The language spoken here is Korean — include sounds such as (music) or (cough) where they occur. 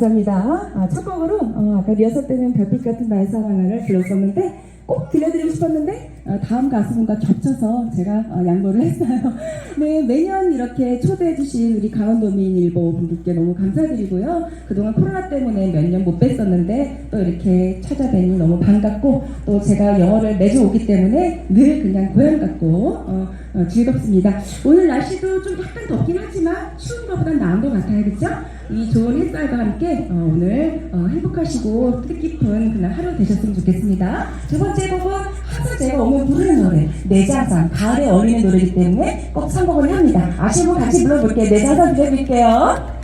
감사합니다. 아, 첫 곡으로 어, 아까 리허설 때는 별빛 같은 나의 사랑을 불렀었는데 꼭 들려드리고 싶었는데 어, 다음 가수분과 겹쳐서 제가 어, 양보를 했어요. (laughs) 네, 매년 이렇게 초대해주신 우리 강원도민일보 분들께 너무 감사드리고요. 그동안 코로나 때문에 몇 년 못 뵀었는데 또 이렇게 찾아뵈니 너무 반갑고 또 제가 영어를 매주 오기 때문에 늘 그냥 고향 같고 어, 어, 즐겁습니다. 오늘 날씨도 좀 약간 덥긴 하지만 추운 것보단 나은 것 같아요. 그렇죠? 이 좋은 햇살과 함께 어, 오늘 어, 행복하시고 뜻깊은 그날 하루 되셨으면 좋겠습니다. 두 번째 곡은 항상 제가 오면 부르는 노래 내자상 가을에 어울리는 노래이기 때문에 꼭 선곡을 합니다. 분 같이 불러볼게요. 내자상 들려드릴게요.